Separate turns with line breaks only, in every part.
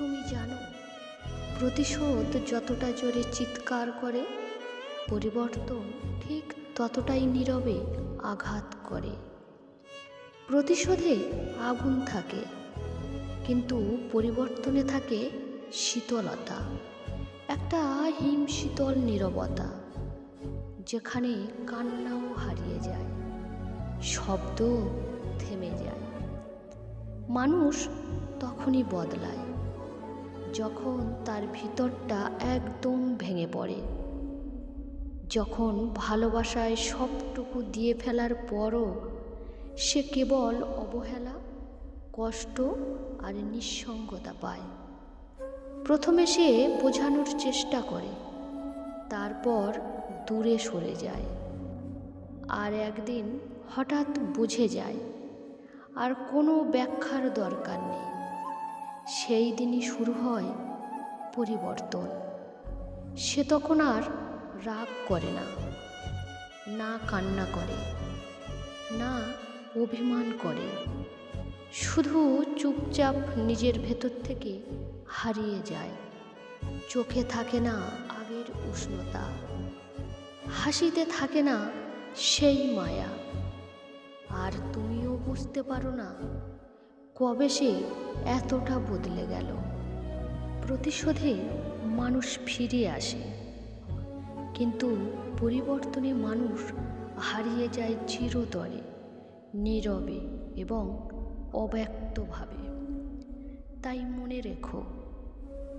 তুমি জানো, প্রতিশোধ যতটা জোরে চিৎকার করে, পরিবর্তন ঠিক ততটাই নীরবে আঘাত করে। প্রতিশোধে আগুন থাকে, কিন্তু পরিবর্তনে থাকে শীতলতা, একটা হিম শীতল নীরবতা, যেখানে কান্নাও হারিয়ে যায় শব্দ থেমে যায়। মানুষ তখনই বদলায়। যখন তার ভিতরটা একদম ভেঙে পড়ে, যখন ভালোবাসায় সবটুকু দিয়ে ফেলার পরও সে কেবল অবহেলা, কষ্ট আর নিঃসঙ্গতা পায়। প্রথমে সে বোঝানোর চেষ্টা করে, তারপর দূরে সরে যায়। আর একদিন হঠাৎ বুঝে যায়, আর কোনো ব্যাখ্যার দরকার নেই। সেই দিনই শুরু হয় পরিবর্তন। সে তখন আর রাগ করে না না কান্না করে, না অভিমান করে। শুধু চুপচাপ নিজের ভেতর থেকে হারিয়ে যায়। চোখে থাকে না আগের উষ্ণতা, হাসিতে থাকে না সেই মায়া। আর তুমিও বুঝতে পারো না কবে সে এতটা বদলে গেল? প্রতিশোধে মানুষ ফিরে আসে। কিন্তু পরিবর্তনে মানুষ হারিয়ে যায় চিরতরে, নীরবে এবং অব্যক্তভাবে। তাই মনে রেখো,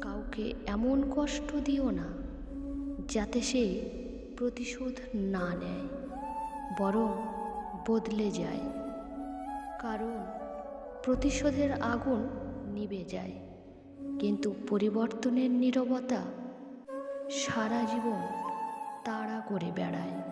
কাউকে এমন কষ্ট দিও না যাতে সে প্রতিশোধ না নেয়, বরং বদলে যায়। কারণ প্রতিশোধের আগুন নিবে যায়। কিন্তু পরিবর্তনের নীরবতা সারা জীবন তাড়া করে বেড়ায়।